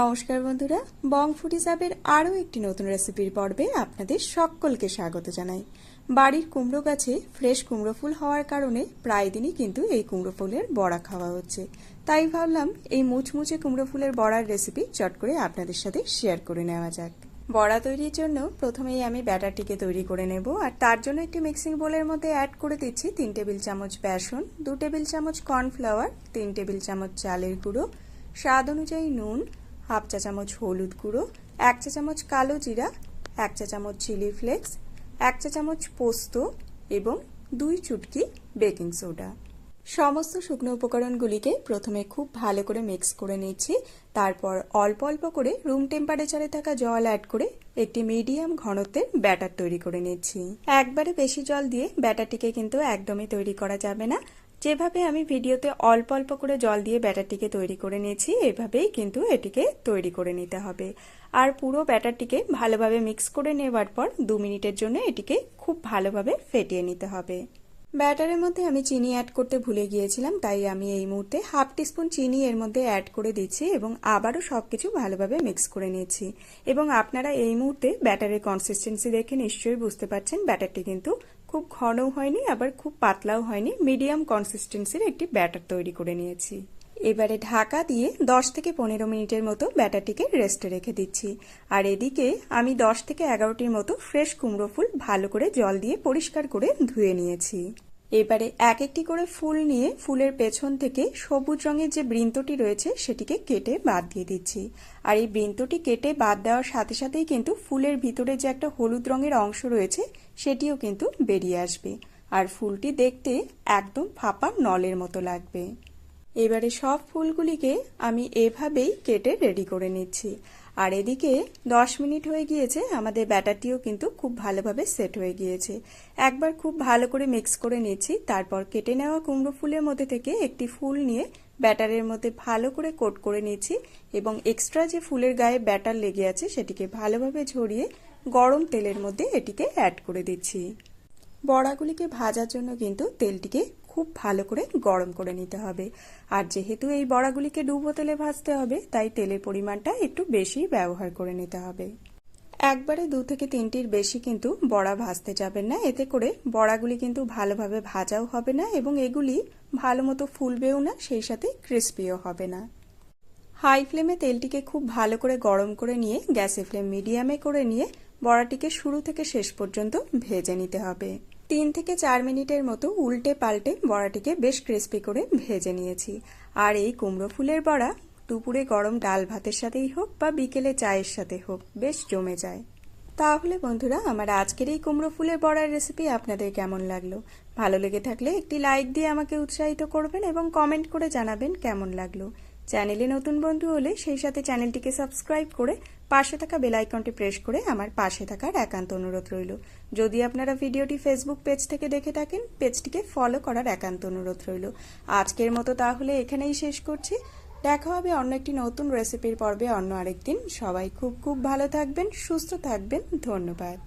নমস্কার বন্ধুরা, বং ফুটি হিসাবের আরও একটি নতুন রেসিপির পর্বে আপনাদের সকলকে স্বাগত জানাই। বাড়ির কুমড়ো গাছে ফ্রেশ কুমড়ো ফুল হওয়ার কারণে প্রায় দিনই কিন্তু এই কুমড়ো ফুলের বড়া খাওয়া হচ্ছে। তাই ভাবলাম এই মুচমুচে কুমড়ো ফুলের বড়ার রেসিপি চট করে আপনাদের সাথে শেয়ার করে নেওয়া যাক। বড়া তৈরির জন্য প্রথমেই আমি ব্যাটারটিকে তৈরি করে নেব আর তার জন্য একটি মিক্সিং বোলের মধ্যে অ্যাড করে দিচ্ছি তিন টেবিল চামচ বেসন, দু টেবিল চামচ কর্নফ্লাওয়ার, তিন টেবিল চামচ চালের গুঁড়ো, স্বাদ অনুযায়ী নুন হাফ চা চামচ হলুদ গুঁড়ো, এক চা চামচ কালো জিরা, এক চা চামচ চিলি ফ্লেক্স, এক চা চামচ পোস্ত এবং দুই চুটকি বেকিং সোডা। সমস্ত শুকনো উপকরণগুলিকে প্রথমে খুব ভালো করে মিক্স করে নিচ্ছি, তারপর অল্প অল্প করে রুম টেম্পারেচারে থাকা জল অ্যাড করে একটি মিডিয়াম ঘনত্বের ব্যাটার তৈরি করে নিচ্ছি। একবারে বেশি জল দিয়ে ব্যাটারটিকে কিন্তু একদমই তৈরি করা যাবে না যেভাবে আমি ভিডিওতে অল্প অল্প করে জল দিয়ে ব্যাটারটিকে তৈরি করে নিয়েছি, এভাবেই কিন্তু এটিকে তৈরি করে নিতে হবে। আর পুরো ব্যাটারটিকে ভালোভাবে মিক্স করে নেওয়ার পর দু মিনিটের জন্য এটিকে খুব ভালোভাবে ফেটিয়ে নিতে হবে। ব্যাটারের মধ্যে আমি চিনি অ্যাড করতে ভুলে গিয়েছিলাম, তাই আমি এই মুহূর্তে হাফ টিস্পুন চিনি এর মধ্যে অ্যাড করে দিচ্ছি এবং আবারও সব কিছু ভালোভাবে মিক্স করে নিয়েছি। এবং আপনারা এই মুহূর্তে ব্যাটারের কনসিস্টেন্সি দেখে নিশ্চয়ই বুঝতে পারছেন, ব্যাটারটি কিন্তু খুব ঘনও হয়নি, আবার খুব পাতলাও হয়নি। মিডিয়াম কনসিস্টেন্সির একটি ব্যাটার তৈরি করে নিয়েছি। এবারে ঢাকা দিয়ে 10 থেকে পনেরো মিনিটের মতো ব্যাটারটিকে রেস্টে রেখে দিচ্ছি। আর এদিকে আমি 10 থেকে এগারোটির মতো ফ্রেশ কুমড়ো ফুল ভালো করে জল দিয়ে পরিষ্কার করে ধুয়ে নিয়েছি। এবারে এক একটি করে ফুল নিয়ে ফুলের পেছন থেকে সবুজ রঙের যে বৃন্তটি রয়েছে সেটিকে কেটে বাদ দিয়ে দিচ্ছি। আর এই বৃন্তটি কেটে বাদ দেওয়ার সাথে সাথেই কিন্তু ফুলের ভিতরে যে একটা হলুদ রঙের অংশ রয়েছে সেটিও কিন্তু বেরিয়ে আসবে। আর ফুলটি দেখতে একদম ফাঁপা নলের মতো লাগবে। এবারে সব ফুলগুলিকে আমি এভাবেই কেটে রেডি করে নিচ্ছি। আর এদিকে দশ মিনিট হয়ে গিয়েছে, আমাদের ব্যাটারটিও কিন্তু খুব ভালোভাবে সেট হয়ে গিয়েছে। একবার খুব ভালো করে মিক্স করে নিচ্ছি, তারপর কেটে নেওয়া কুমড়ো ফুলের মধ্যে থেকে একটি ফুল নিয়ে ব্যাটারের মধ্যে ভালো করে কোট করে নিচ্ছি এবং এক্সট্রা যে ফুলের গায়ে ব্যাটার লেগে আছে সেটিকে ভালোভাবে ঝরিয়ে গরম তেলের মধ্যে এটিকে অ্যাড করে দিচ্ছি। বড়াগুলিকে ভাজার জন্য কিন্তু তেলটিকে খুব ভালো করে গরম করে নিতে হবে। আর যেহেতু এই বড়াগুলিকে ডুবো তেলে ভাজতে হবে, তাই তেলের পরিমাণটা একটু বেশি ব্যবহার করে নিতে হবে। একবারে দু থেকে তিনটির বেশি কিন্তু বড়া ভাজতে যাবেন না। এতে করে বড়াগুলি কিন্তু ভালোভাবে ভাজাও হবে না এবং এগুলি ভালো মতো ফুলবেও না, সেই সাথে ক্রিস্পিও হবে না। হাই ফ্লেমে তেলটিকে খুব ভালো করে গরম করে নিয়ে গ্যাসে ফ্লেম মিডিয়ামে করে নিয়ে বড়াটিকে শুরু থেকে শেষ পর্যন্ত ভেজে নিতে হবে। তিন থেকে চার মিনিটের মতো উল্টে পাল্টে বড়াটিকে বেশ ক্রিস্পি করে ভেজে নিয়েছি। আর এই কুমড়ো ফুলের বড়া দুপুরে গরম ডাল ভাতের সাথেই হোক বা বিকেলে চায়ের সাথে হোক, বেশ জমে যায়। তাহলে বন্ধুরা, আমার আজকের এই কুমড়ো ফুলের বড়ার রেসিপি আপনাদের কেমন লাগল? ভালো লেগে থাকলে একটি লাইক দিয়ে আমাকে উৎসাহিত করবেন এবং কমেন্ট করে জানাবেন কেমন লাগল। চ্যানেলে নতুন বন্ধু হলে সেই সাথে চ্যানেলটিকে সাবস্ক্রাইব করে পাশে থাকা বেল আইকনটি প্রেস করে আমার পাশে থাকার একান্ত অনুরোধ রইল। যদি আপনারা ভিডিওটি ফেসবুক পেজ থেকে দেখে থাকেন পেজটিকে ফলো করার একান্ত অনুরোধ রইল। আজকের মতো তাহলে এখানেই শেষ করছি। দেখা হবে অন্য একটি নতুন রেসিপির পর্বে অন্য আরেকদিন। সবাই খুব খুব ভালো থাকবেন, সুস্থ থাকবেন। ধন্যবাদ।